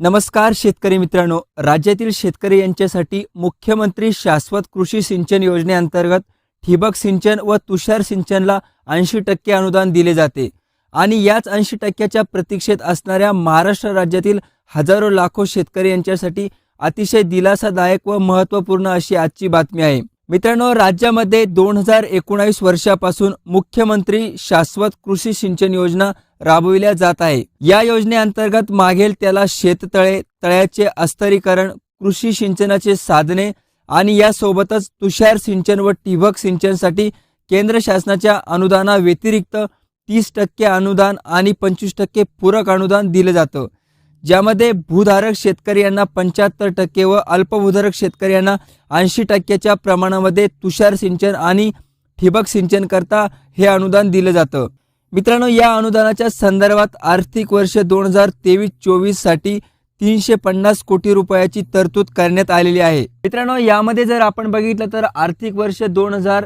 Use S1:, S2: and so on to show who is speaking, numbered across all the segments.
S1: नमस्कार शेतकरी मित्रांनो. राज्यातील शेतकरी यांच्यासाठी मुख्यमंत्री शाश्वत कृषी सिंचन योजनेअंतर्गत ठिबक सिंचन व तुषार सिंचनला ऐंशी टक्के अनुदान दिले जाते. आणि याच ऐंशी टक्क्याच्या प्रतीक्षेत असणाऱ्या महाराष्ट्र राज्यातील हजारो लाखो शेतकरी यांच्यासाठी अतिशय दिलासादायक व महत्त्वपूर्ण अशी आजची बातमी आहे. मित्रांनो राज्यामध्ये दोन हजार एकोणावीस वर्षापासून मुख्यमंत्री शाश्वत कृषी सिंचन योजना राबविल्या जात आहे. या योजनेअंतर्गत मागेल त्याला शेततळे तळ्याचे अस्तरीकरण कृषी सिंचनाचे साधने आणि यासोबतच तुषार सिंचन व ठिबक सिंचनसाठी केंद्र शासनाच्या अनुदानाव्यतिरिक्त तीस टक्के अनुदान आणि पंचवीस टक्के पूरक अनुदान दिलं जातं. ज्यामध्ये भूधारक शेतकरी यांना पंच्याहत्तर टक्के व अल्पभूधारक शेतकरी यांना ऐंशी टक्क्याच्या प्रमाणामध्ये तुषार सिंचन आणि ठिबक सिंचन करता हे अनुदान दिलं जातं. मित्रांनो या अनुदानाच्या संदर्भात आर्थिक वर्ष दोन हजार तेवीस चोवीससाठी तीनशे पन्नास कोटी रुपयाची तरतूद करण्यात आलेली आहे. मित्रांनो यामध्ये जर आपण बघितलं तर आर्थिक वर्ष दोन हजार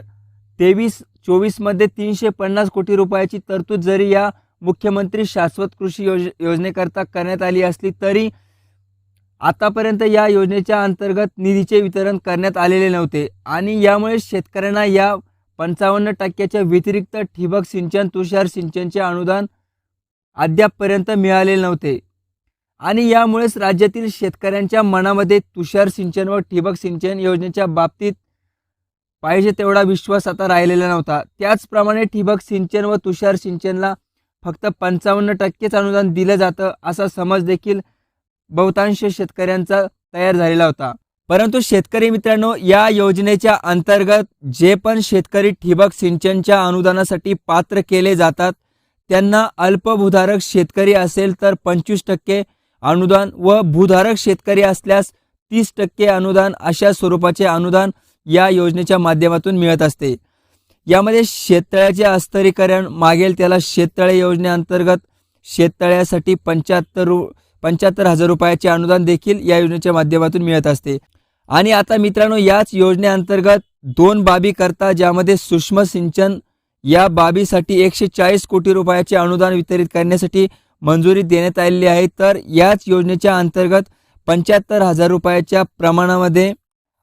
S1: तेवीस चोवीसमध्ये तीनशे पन्नास कोटी रुपयाची तरतूद जरी या मुख्यमंत्री शाश्वत कृषी योज योजनेकरता करण्यात आली असली तरी आतापर्यंत या योजनेच्या अंतर्गत निधीचे वितरण करण्यात आलेले नव्हते. आणि यामुळे शेतकऱ्यांना या पंचावन्न टक्क्याच्या व्यतिरिक्त ठिबक सिंचन तुषार सिंचनचे अनुदान अद्यापपर्यंत मिळालेले नव्हते. आणि यामुळेच राज्यातील शेतकऱ्यांच्या मनामध्ये तुषार सिंचन व ठिबक सिंचन योजनेच्या बाबतीत पाहिजे तेवढा विश्वास आता राहिलेला नव्हता. त्याचप्रमाणे ठिबक सिंचन व तुषार सिंचनला फक्त पंचावन्न टक्केच अनुदान दिलं जातं असा समज देखील बहुतांश शेतकऱ्यांचा तयार झालेला होता. परंतु शेतकरी मित्रांनो या योजनेच्या अंतर्गत जे पण शेतकरी ठिबक सिंचनच्या अनुदानासाठी पात्र केले जातात त्यांना अल्पभूधारक शेतकरी असेल तर पंचवीस टक्के अनुदान व भूधारक शेतकरी असल्यास तीस टक्के अनुदान अशा स्वरूपाचे अनुदान या योजनेच्या माध्यमातून मिळत असते. यामध्ये शेततळ्याचे अस्तरीकरण मागेल त्याला शेततळे योजनेअंतर्गत शेततळ्यासाठी पंच्याहत्तर रु पंच्याहत्तर हजार रुपयाचे अनुदान देखील या योजनेच्या माध्यमातून मिळत असते. आणि आता मित्रांनो याच योजनेअंतर्गत दोन बाबी करता ज्यामध्ये सूक्ष्म सिंचन या बाबीसाठी एकशे चाळीस कोटी रुपयाचे अनुदान वितरित करण्यासाठी मंजुरी देण्यात आलेली आहे. तर याच योजनेच्या अंतर्गत पंच्याहत्तर हजार रुपयाच्या प्रमाणामध्ये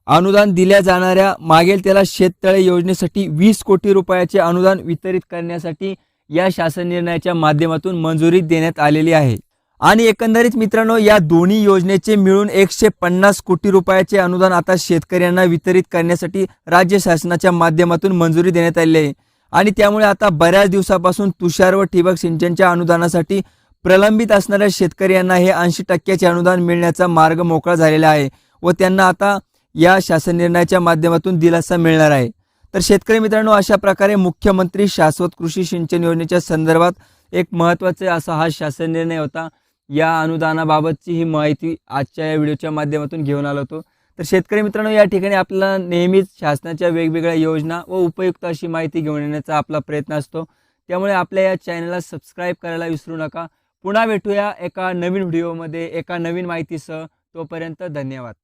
S1: अनुदान दिल्या जाणाऱ्या मागेल त्याला शेततळे योजनेसाठी वीस कोटी रुपयाचे अनुदान वितरित करण्यासाठी या शासन निर्णयाच्या माध्यमातून मंजुरी देण्यात आलेली आहे. आणि एकंदरीत मित्रांनो या दोन्ही योजनेचे मिळून एकशे पन्नास कोटी रुपयाचे अनुदान आता शेतकऱ्यांना वितरित करण्यासाठी राज्य शासनाच्या माध्यमातून मंजुरी देण्यात आली आहे. आणि त्यामुळे आता बऱ्याच दिवसापासून तुषार व ठिबक सिंचनच्या अनुदानासाठी प्रलंबित असणाऱ्या शेतकऱ्यांना हे ऐंशी टक्क्याचे अनुदान मिळण्याचा मार्ग मोकळा झालेला आहे व त्यांना आता या शासन निर्णयाच्या माध्यमातून दिलासा मिळणार आहे. तर शेतकरी मित्रांनो अशा प्रकारे मुख्यमंत्री शाश्वत कृषी सिंचन योजनेच्या संदर्भात एक महत्त्वाचे असा हा शासन निर्णय होता. या अनुदानाबाबतची ही माहिती आजच्या या व्हिडिओच्या माध्यमातून घेऊन आलो होतो. तर शेतकरी मित्रांनो या ठिकाणी आपल्याला नेहमीच शासनाच्या वेगवेगळ्या योजना व उपयुक्त अशी माहिती घेऊन येण्याचा आपला प्रयत्न असतो. त्यामुळे आपल्या या चॅनलला सबस्क्राईब करायला विसरू नका. पुन्हा भेटूया एका नवीन व्हिडिओमध्ये एका नवीन माहितीसह. तोपर्यंत धन्यवाद.